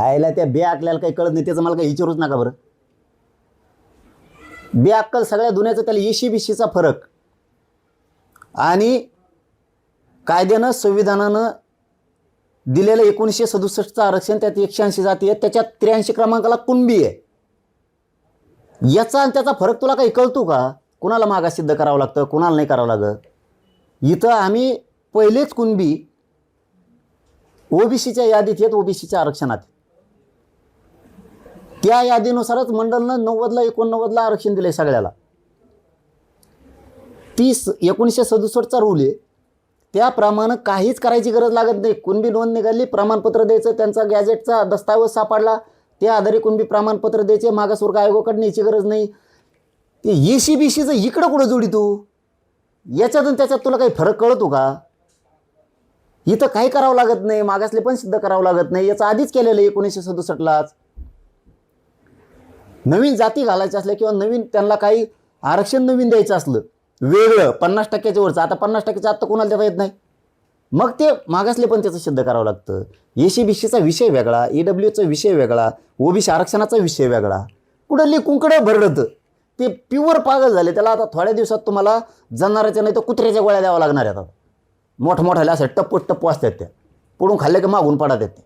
आयला त्या बे अकल्याला काही कळत नाही त्याचं मला काही विचारूच नका बरं. बे अक्कल सगळ्या दुनियाचं त्याला येशी बिशीचा फरक. आणि कायद्यानं संविधानानं दिलेलं एकोणीसशे सदुसष्टचं आरक्षण त्यात एकशे ऐंशी जाती आहे त्याच्यात त्र्याऐंशी क्रमांकाला कुणबी आहे. याचा आणि त्याचा फरक तुला काही कळतो का? कुणाला मागा सिद्ध करावं लागतं कुणाला नाही करावं लागत? इथं आम्ही पहिलेच कुणबी ओबीसीच्या यादीत येत ओबीसीच्या आरक्षणात. त्या यादीनुसारच मंडळनं नव्वदला एकोणनव्वदला आरक्षण दिले सगळ्याला. तीस एकोणीसशे सदुसष्टचा रूल आहे. त्याप्रमाणे काहीच करायची गरज लागत नाही. कुणबी नोंद निघाली प्रमाणपत्र द्यायचं त्यांचा गॅजेटचा दस्तावेज सापडला त्या आधारे कुणबी प्रमाणपत्र द्यायचे मागासवर्ग आयोगाकडे न्यायची गरज नाही. ते ए सी बी सीचं इकडं कुठं जोडी तू? याच्यातून त्याच्यात तुला काही फरक कळतो का? इथं काही करावं लागत नाही मागासले पण सिद्ध करावं लागत नाही. याचं आधीच केलेलं आहे एकोणीसशे सदुसष्टलाच. नवीन जाती घालायच्या असल्या किंवा नवीन त्यांना काही आरक्षण नवीन द्यायचं असलं वेगळं पन्नास टक्क्याच्या वरचं. आता पन्नास टक्क्याचं आत्ता कोणाला देता येत नाही? मग ते मागासले पण त्याचं सिद्ध करावं लागतं. एसी बी सीचा विषय वेगळा ए डब्ल्यूचा विषय वेगळा ओबीसी आरक्षणाचा विषय वेगळा. कुठं लिकुंकडं भरडतं? ते प्युअर पागल झाले. त्याला आता थोड्या दिवसात तुम्हाला जनावराच्या नाही तर कुत्र्याच्या गोळ्या द्याव्या लागणार आहेत आता. मोठमोठ्याला असं टप्पू टप्पू असतात त्या. पुढून खाल्ले की मागून पडत येते ते